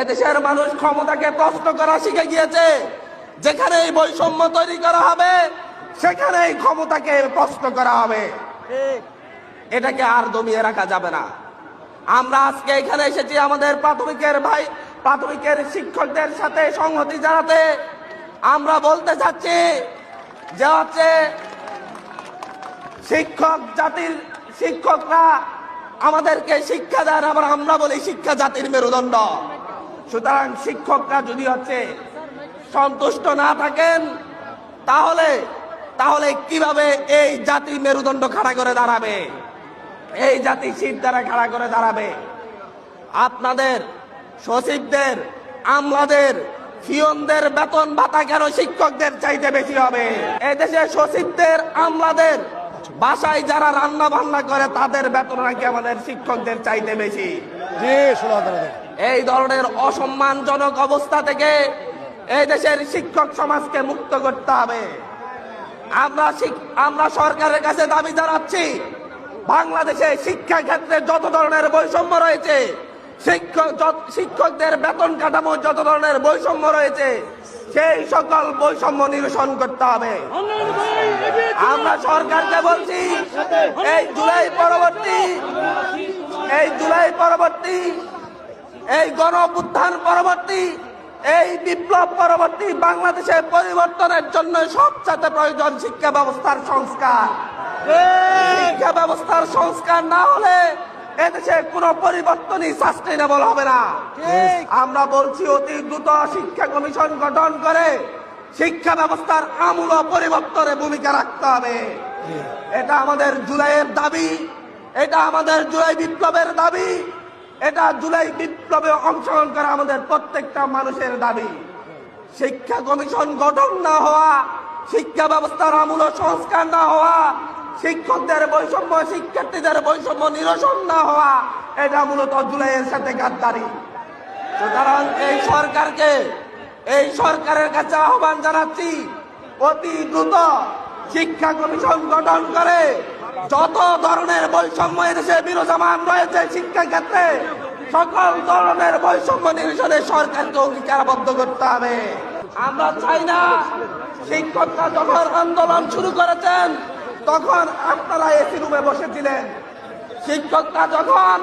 এদেশের মানুষ ক্ষমতাকে প্রশ্ন করা শিখে গিয়েছে। যেখানে এই বৈষম্য তৈরি করা হবে সেখানে এই ক্ষমতাকে প্রশ্ন করা হবে। এটাকে আর দমিয়ে রাখা যাবে না। আমরা আজকে এখানে এসেছি আমাদের প্রাথমিকের ভাই প্রাথমিকের শিক্ষকদের সাথে সংহতি জানাতে। আমরা বলতে চাচ্ছি যে হচ্ছে শিক্ষক জাতির শিক্ষকরা আমাদেরকে শিক্ষা দেন আবার আমরা বলি শিক্ষা জাতির মেরুদণ্ড। সুতরাং শিক্ষকরা যদি হচ্ছে সন্তুষ্ট না থাকেন, তাহলে তাহলে কীভাবে এই জাতি মেরুদণ্ড খাড়া করে দাঁড়াবে? এই জাতি শীত দ্বারা খাড়া করে দাঁড়াবে? আপনাদের, সচিবদের, আমলাদের, ফিয়নদের বেতন ভাতা কেন শিক্ষকদের চাইতে বেশি হবে? এদেশে সচিবদের, আমলাদের বাসায় যারা রান্না বান্না করে, তাদের বেতন নাকি আমাদের শিক্ষকদের চাইতে বেশি? এই ধরনের অসম্মানজনক অবস্থা থেকে এই দেশের শিক্ষক সমাজকে মুক্ত করতে হবে। আমরা আমরা সরকারের কাছে দাবি জানাচ্ছি বাংলাদেশে শিক্ষা ক্ষেত্রে যত ধরনের বৈষম্য রয়েছে শিক্ষক শিক্ষকদের বেতন কাঠামো যত ধরনের বৈষম্য রয়েছে সেই সকল বৈষম্য নিরসন করতে হবে। আমরা সরকারকে বলছি এই জুলাই পরবর্তী জুলাই পরবর্তী, এই গণ পরবর্তী, এই বিপ্লব পরবর্তী বাংলাদেশের পরিবর্তনের জন্য সবচেয়ে প্রয়োজন শিক্ষা ব্যবস্থার সংস্কার। শিক্ষা ব্যবস্থার সংস্কার না হলে এদেশে কোনো পরিবর্তনই সাস্টেনেবল হবে না। আমরা বলছি অতি দ্রুত শিক্ষা কমিশন গঠন করে শিক্ষা ব্যবস্থার আমূল পরিবর্তনে ভূমিকা রাখতে হবে। এটা আমাদের জুলাইয়ের দাবি। এটা আমাদের জুলাই বিপ্লবের দাবি। এটা জুলাই বিপ্লবে অংশগ্রহণ করা আমাদের প্রত্যেকটা মানুষের দাবি। শিক্ষা কমিশন গঠন না হওয়া, শিক্ষা ব্যবস্থার আমূল সংস্কার না হওয়া, শিক্ষকদের বৈষম্য, শিক্ষার্থীদের বৈষম্য নিরসন না হওয়া, এটা মূলত জুলাইয়ের সাথে গাদ্দারি। সুতরাং এই সরকারকে, এই সরকারের কাছে আহ্বান জানাচ্ছি, অতি দ্রুত শিক্ষা কমিশন গঠন করে যত ধরনের বৈষম্য এদেশে বিরোধমান রয়েছে শিক্ষা ক্ষেত্রে, সকল ধরনের বৈষম্য নিরসনে সরকারকে অঙ্গীকারবদ্ধ করতে হবে। আমরা চাই না শিক্ষকরা যখন আন্দোলন শুরু করেছেন, তখন আপনারা এসি রুমে বসেছিলেন শিক্ষকরা যখন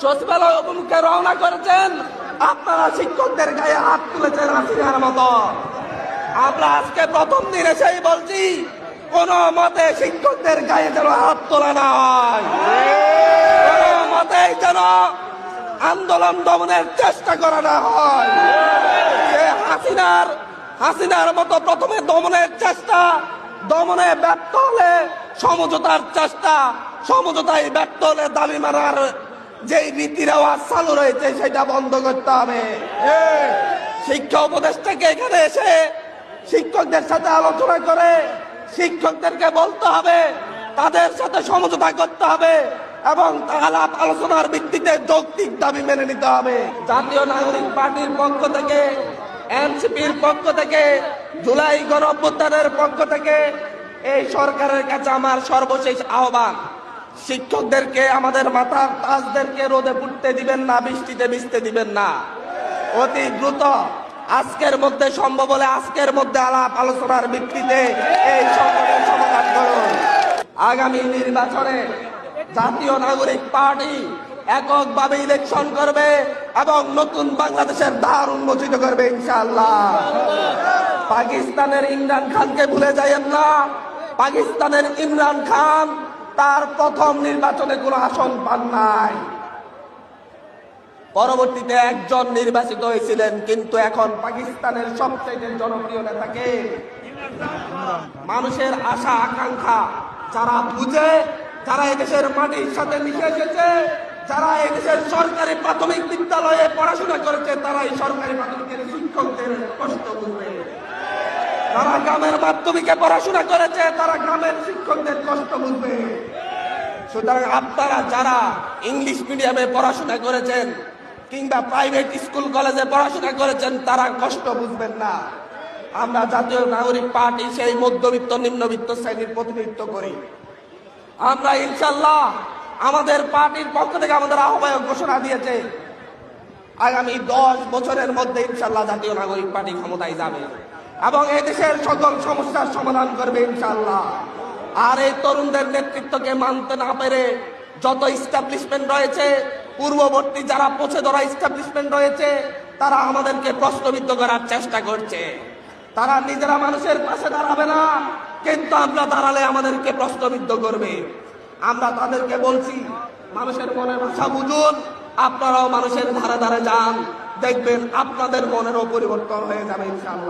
সচিবালয় অভিমুখে রওনা করেছেন, আপনারা শিক্ষকদের গায়ে হাত তুলেছেন হাসিনার মতো। আমরা আজকে প্রথম দিন এসেই বলছি কোন মতে শিক্ষকদের গায়ে যেন হাত তোলা না হয় মতেই যেন আন্দোলন দমনের চেষ্টা করা না হয়। হাসিনার হাসিনার মতো প্রথমে দমনের চেষ্টা, দমনে ব্যর্থ হলে সমঝোতার চেষ্টা, সমঝোতায় ব্যর্থ হলে দাবি মারার যে রীতি রেওয়াজ চালু রয়েছে, সেটা বন্ধ করতে হবে। শিক্ষা উপদেষ্টাকে এখানে এসে শিক্ষকদের সাথে আলোচনা করে শিক্ষকদেরকে বলতে হবে, তাদের সাথে সমঝোতা করতে হবে এবং আলাপ আলোচনার ভিত্তিতে যৌক্তিক দাবি মেনে নিতে হবে। জাতীয় নাগরিক পার্টির পক্ষ থেকে, এনসিপির পক্ষ থেকে, জুলাই গণ পক্ষ থেকে এই সরকারের কাছে আমার সর্বশেষ আহ্বান। শিক্ষকদেরকে, আমাদের মাথার তাজদেরকে রোদে পুড়তে দিবেন না, বৃষ্টিতে ভিজতে দিবেন না। অতি দ্রুত আজকের মধ্যে সম্ভব হলে আজকের মধ্যে আলাপ আলোচনার ভিত্তিতে এই সংকটের সমাধান করুন। আগামী নির্বাচনে জাতীয় নাগরিক পার্টি এককভাবে ইলেকশন করবে এবং নতুন বাংলাদেশের দ্বার উন্মোচিত করবে ইনশাআল্লাহ। পাকিস্তানের ইমরান খানকে ভুলে যাইয়েন না। পাকিস্তানের ইমরান খান তার প্রথম নির্বাচনে কোনো আসন পান নাই। পরবর্তীতে একজন নির্বাচিত হয়েছিলেন, কিন্তু এখন পাকিস্তানের সবচেয়ে জনপ্রিয় নেতাকে মানুষের আশা, আকাঙ্ক্ষা যারা বুঝে, যারা এদেশের মাটির সাথে মিশে এসেছে, যারা এদেশের সরকারি প্রাথমিক বিদ্যালয়ে পড়াশোনা করেছে তারা এই সরকারি প্রাথমিকের শিক্ষকদের কষ্ট বুঝবে। যারা গ্রামের মাধ্যমিকে পড়াশোনা করেছে, তারা গ্রামের শিক্ষকদের কষ্ট বুঝবে। সুতরাং আপনারা যারা ইংলিশ মিডিয়ামে পড়াশোনা করেছেন কিংবা প্রাইভেট স্কুল কলেজে পড়াশোনা করেছেন, তারা কষ্ট বুঝবেন না। আমরা জাতীয় নাগরিক পার্টি, সেই মধ্যবিত্ত, নিম্নবিত্ত শ্রেণির প্রতিনিধিত্ব করি। আমরা ইনশাল্লাহ আমাদের পার্টির পক্ষ থেকে আমাদের আহ্বায়ক ঘোষণা দিয়েছে, আগামী দশ বছরের মধ্যে ইনশাল্লাহ জাতীয় নাগরিক পার্টি ক্ষমতায় যাবে এবং এই দেশের সকল সমস্যার সমাধান করবে ইনশাল্লাহ আর এই তরুণদের নেতৃত্বকে মানতে না পেরে যত ইস্টাবলিশমেন্ট রয়েছে, পূর্ববর্তী যারা পচে ধরা ইস্টাবলিশমেন্ট রয়েছে, তারা আমাদেরকে প্রশ্নবিদ্ধ করার চেষ্টা করছে। তারা নিজেরা মানুষের পাশে দাঁড়াবে না, কিন্তু আমরা দাঁড়ালে আমাদেরকে প্রশ্নবিদ্ধ করবে। আমরা তাদেরকে বলছি, মানুষের মনের ভাষা বুঝুন, আপনারাও মানুষের ধারে ধারে যান, দেখবেন আপনাদের মনেরও পরিবর্তন হয়ে যাবে ইনশাআল্লাহ।